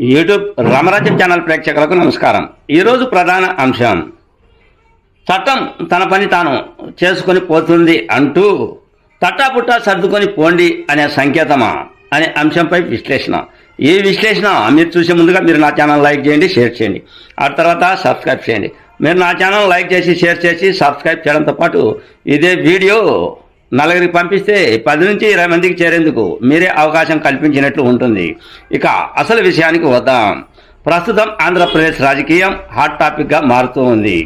YouTube రామరాజ్యం channel ప్రేక్షకులకు నమస్కారం. ఈరోజు ప్రధాన అంశం. చట్టం తన పని తాను చేసుకొని పోతుంది అంటూ తట్టాపుట్టా సర్దుకొని పోండి అనే సంకేతమా అనే అంశంపై విశ్లేషణ. ఈ విశ్లేషణ మీరు చూసే ముందుగా మీరు నా ఛానల్ లైక్ చేయండి షేర్ చేయండి. ఆ తర్వాత సబ్స్క్రైబ్ చేయండి. మీరు నా ఛానల్ లైక్ చేసి షేర్ చేసి సబ్స్క్రైబ్ చేయడంతో పాటు ఇదే వీడియో నలుగురికి పంపిస్తే పది నుంచి ఇరవై మందికి చేరేందుకు మీరే అవకాశం కల్పించినట్లు ఉంటుంది. ఇక అసలు విషయానికి వద్దాం. ప్రస్తుతం ఆంధ్రప్రదేశ్ రాజకీయం హాట్ టాపిక్గా మారుతూ ఉంది.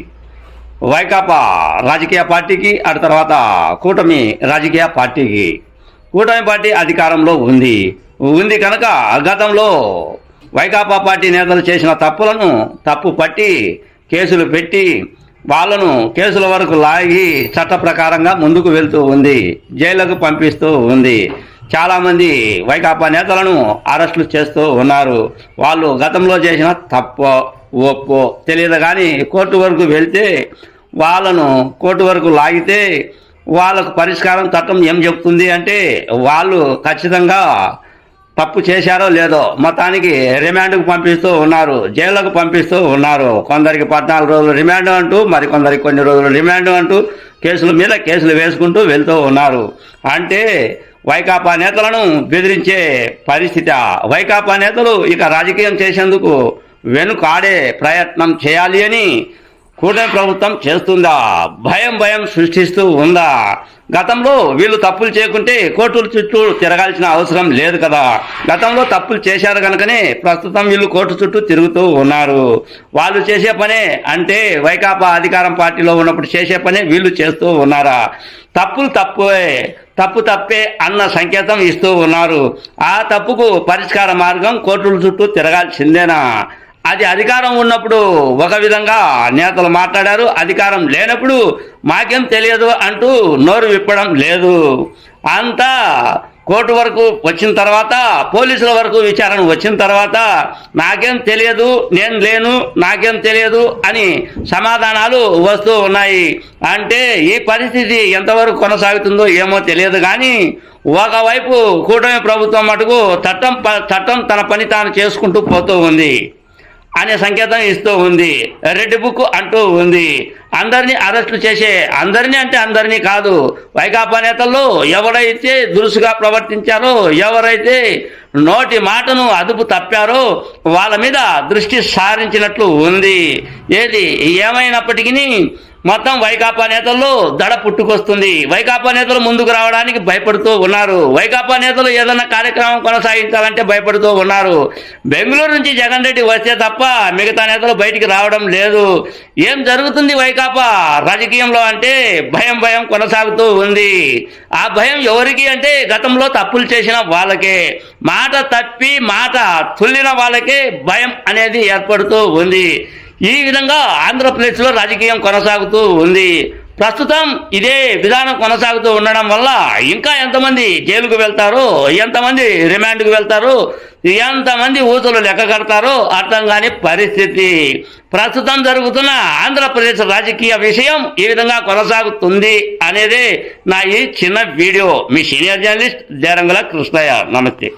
వైకాపా రాజకీయ పార్టీకి ఆ తర్వాత కూటమి రాజకీయ పార్టీకి. కూటమి పార్టీ అధికారంలో ఉంది. ఉంది కనుక గతంలో వైకాపా పార్టీ నేతలు చేసిన తప్పులను తప్పు పట్టి కేసులు పెట్టి వాళ్ళను కేసుల వరకు లాగి చట్ట ప్రకారంగా ముందుకు వెళ్తూ ఉంది జైలుకు పంపిస్తూ ఉంది. చాలామంది వైకాపా నేతలను అరెస్టులు చేస్తూ ఉన్నారు. వాళ్ళు గతంలో చేసిన తప్పో ఒప్పో తెలియదు కానీ కోర్టు వరకు వెళ్తే వాళ్ళను కోర్టు వరకు లాగితే వాళ్ళకు పరిష్కారం చట్టం ఏం చెప్తుంది అంటే వాళ్ళు ఖచ్చితంగా తప్పు చేశారో లేదో మొత్తానికి రిమాండ్కు పంపిస్తూ ఉన్నారు జైళ్ళకు పంపిస్తూ ఉన్నారు. కొందరికి పద్నాలుగు రోజులు రిమాండ్ అంటూ మరి కొందరికి కొన్ని రోజులు రిమాండ్ అంటూ కేసుల మీద కేసులు వేసుకుంటూ వెళ్తూ ఉన్నారు. అంటే వైకాపా నేతలను బెదిరించే పరిస్థితి వైకాపా నేతలు ఇక రాజకీయం చేసేందుకు వెనుకాడే ప్రయత్నం చేయాలి అని కూటమి ప్రభుత్వం చేస్తుందా? భయం భయం సృష్టిస్తూ ఉందా? గతంలో వీళ్ళు తప్పులు చేయకుంటే కోర్టుల చుట్టూ తిరగాల్సిన అవసరం లేదు కదా. గతంలో తప్పులు చేశారు కనుకనే ప్రస్తుతం వీళ్ళు కోర్టు చుట్టూ తిరుగుతూ ఉన్నారు. వాళ్ళు చేసే పనే అంటే వైకాపా అధికారం పార్టీలో ఉన్నప్పుడు చేసే పనే వీళ్ళు చేస్తూ ఉన్నారా? తప్పులు తప్పువే తప్పు తప్పే అన్న సంకేతం ఇస్తూ ఉన్నారు. ఆ తప్పుకు పరిష్కార మార్గం కోర్టుల చుట్టూ తిరగాల్సిందేనా? అది అధికారం ఉన్నప్పుడు ఒక విధంగా నేతలు మాట్లాడారు. అధికారం లేనప్పుడు మాకేం తెలియదు అంటూ నోరు విప్పడం లేదు. అంతా కోర్టు వరకు వచ్చిన తర్వాత పోలీసుల వరకు విచారణ వచ్చిన తర్వాత నాకేం తెలియదు నేను లేను నాకేం తెలియదు అని సమాధానాలు వస్తూ ఉన్నాయి. అంటే ఈ పరిస్థితి ఎంతవరకు కొనసాగుతుందో ఏమో తెలియదు కానీ ఒకవైపు కూటమి ప్రభుత్వం మటుకు చట్టం ప- చట్టం తన పని తాను చేసుకుంటూ పోతూ ఉంది. అనే సంకేతం ఇస్తూ ఉంది. రెడ్ బుక్ అంటూ ఉంది. అందరినీ అరెస్టు చేసే అందరినీ అంటే అందరినీ కాదు. వైకాపా నేతల్లో ఎవరైతే దురుసుగా ప్రవర్తించారో ఎవరైతే నోటి మాటను అదుపు తప్పారో వాళ్ళ మీద దృష్టి సారించినట్లు ఉంది. ఏది? ఏమైనప్పటికీ మొత్తం వైకాపా నేతల్లో దడ పుట్టుకొస్తుంది. వైకాపా నేతలు ముందుకు రావడానికి భయపడుతూ ఉన్నారు. వైకాపా నేతలు ఏదైనా కార్యక్రమం కొనసాగించాలంటే భయపడుతూ ఉన్నారు. బెంగళూరు నుంచి జగన్ రెడ్డి వస్తే తప్ప మిగతా నేతలు బయటికి రావడం లేదు. ఏం జరుగుతుంది వైకాపా? రాజకీయంలో అంటే భయం భయం కొనసాగుతూ ఉంది. ఆ భయం ఎవరికి అంటే గతంలో తప్పులు చేసిన వాళ్ళకే. మాట తప్పి మాట తుల్లిన వాళ్ళకే భయం అనేది ఏర్పడుతూ ఉంది. ఈ విధంగా ఆంధ్రప్రదేశ్లో రాజకీయం కొనసాగుతూ ఉంది. ప్రస్తుతం ఇదే విధానం కొనసాగుతూ ఉండడం వల్ల ఇంకా ఎంతమంది జైలుకు వెళ్తారో ఎంతమంది రిమాండ్కు వెళ్తారు ఎంతమంది ఊతులు లెక్క కడతారో అర్థం కాని పరిస్థితి. ప్రస్తుతం జరుగుతున్న ఆంధ్రప్రదేశ్ రాజకీయ విషయం ఈ విధంగా కొనసాగుతుంది అనేదే నా ఈ చిన్న వీడియో. మీ సీనియర్ జర్నలిస్ట్ జరంగుల కృష్ణయ్య. నమస్తే.